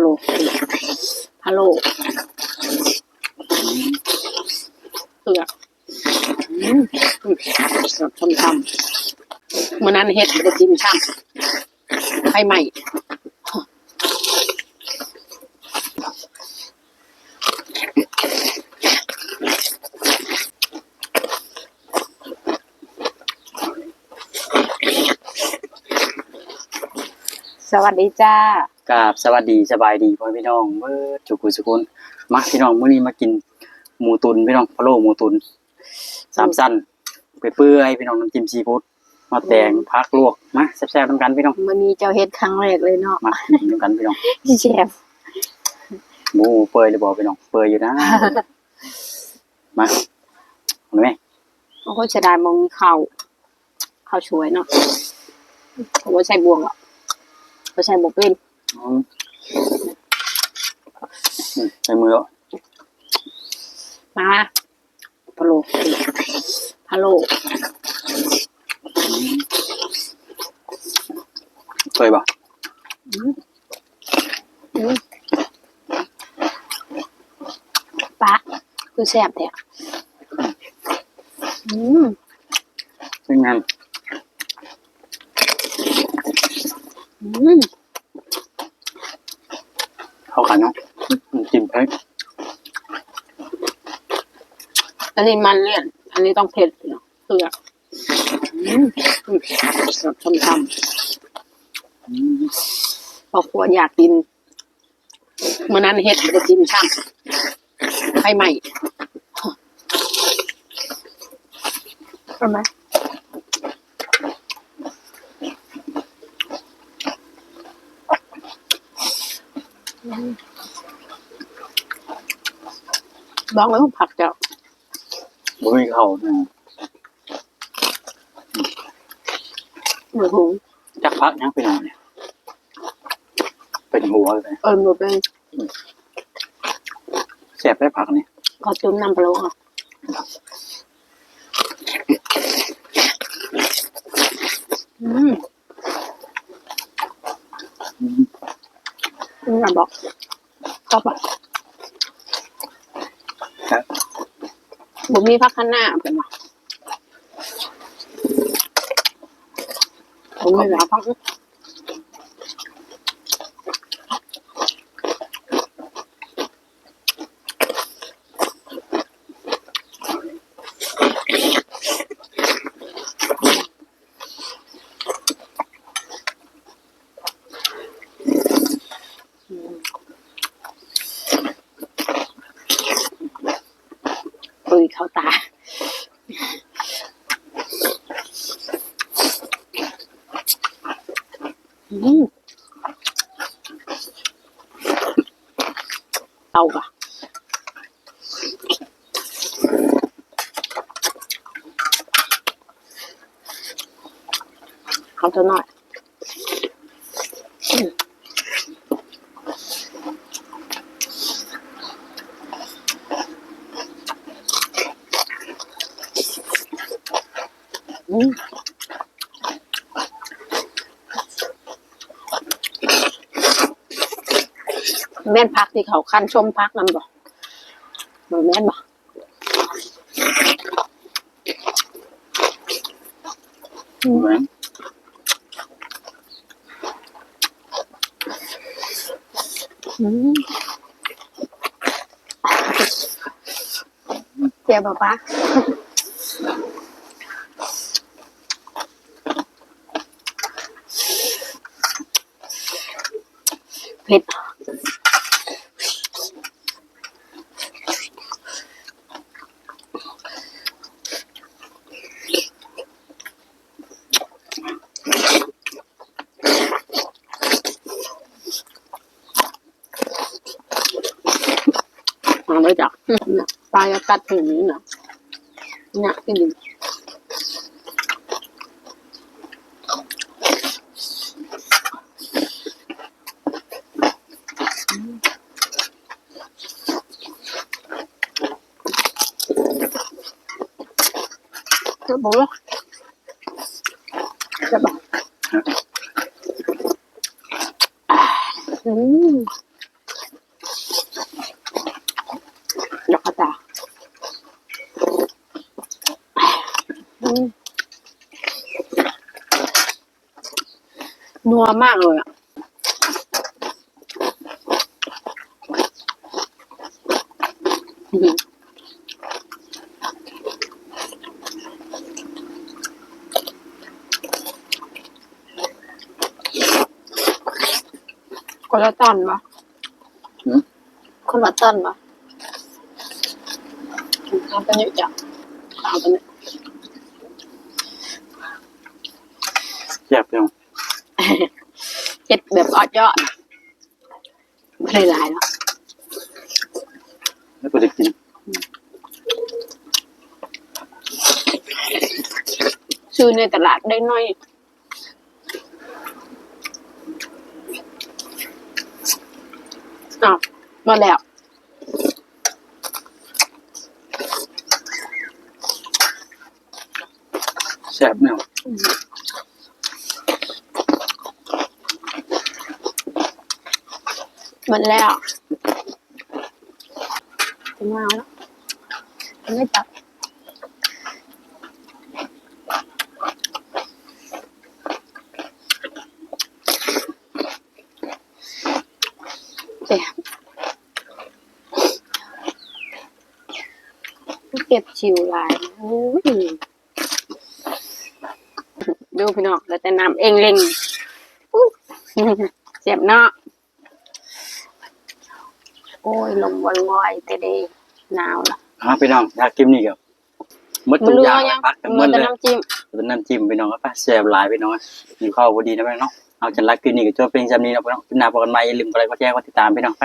ะโลพะโลเผือกอืมอืมสดชมทำเมื่อนั้นเฮ็ดไปกินช่ำไฟใหม่ สวัสดีจ้ากราบสวัสดีสบายดีพ่อพี่น้องเมื่อจุกุสุกุลมาพี่น้องมื้อนี้มากินหมูตุนพี่น้องพะโล้หมูตุนสามสั้นเปื่อยๆพี่น้องน้ำจิ้มซีฟู้ดมาแตงพักลวกมาแซ่บๆน้ำกันพี่น้องวันนี้เจ้าเฮ็ดครั้งแรกเลยเนาะมากินน้ำกันพี่น้องพี่เชฟหมูเปื่อยเลยบอกพี่น้องเปื่อยอยู่นะมาเอาไหมโอ้โหเสียดายมองมีข้าวข้าวช่วยเนาะเขาว่าใช้บวงหรอก เขาใช้บวกเป็นอืมอืมใส่มือแล้วมาพะโลพะโลเปื่อยป่ะอืมปะคือแซ่บแท้อืมซึ่งงานอืม เข้ากันเนาะน้ำจิ้มเผ็ดอันนี้มันเลี่ยน อันนี้ต้องเผ็ดเนาะเผือกอืมอืมสดชมทำอืมพอครัวอยากกินเมื่อนั้นเฮ็ดไปกินช่ำไฟใหม่เอาไหม บอกไว้ว่าผักเจ้าบ่มีข้าวนะหมูหูจักพักยังพี่น้องเนี่ย เป็นหัวเลยเออหมูเป็นแซ่บได้ผักนี่ขอจุ่มน้ำปลาโลอะอืม อืม อืมอะบอกชอบอะครับผมมีพักข้างหน้าเป็นไงผมมีหลายพัก เข้าตาอืมเอากะเอาเท่าหน่อยอืมอืม แม่นพักที่เขาคันชมพักนำบ่บ่แม่นบ่เหมือนอืมเจ็บป่ะปะ เผ็ดมาเลยจ้ะเนี่ยปลายกัดถึงนี้นะเนี่ยที่ดี 그 뭐야? 잡아. 음. 역하다. 음. นัวมากเลยอ่ะอืม คนละตันปะหืม คนละตันปะเอาไปเยอะจังเอาไปเนี่ยแซ่บพี่น้องเจ็ดแบบออดยอดอะไม่ได้หลายแล้วแล้วก็ได้กินซื้อในตลาดได้น้อย อ้าวหมาแล้วแซ่บพี่น้องหมดแล้วจะมาแล้วไม่จับ แต่เก็บชิวลายโอ้ยดูพี่น้องแล้วแต่น้ำเองเล่งอุ๊ยเจ็บเนาะโอ้ยลมวันวอยแต่เดหนาวละฮะพี่น้องอยากกินนี่ก็หมดมัทุนกเรืออย่างยังปักกันหมมัดนเลแต่ยน้ำจิ้มเป็นน้ำจิ้มพี่น้องก็ป้าแซ่บหลายพี่น้องอยู่ข้าวพอดีนะพี่น้อง เอาจันรักกินนี่ก็จบเป็นจำนี้นะพี่น้องเป็นหนาพอกันมาอย่าลืมกดไลค์กดแชร์กดติดตามพี่น้องไป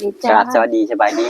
ดีสจ้าวัสดีสบายดี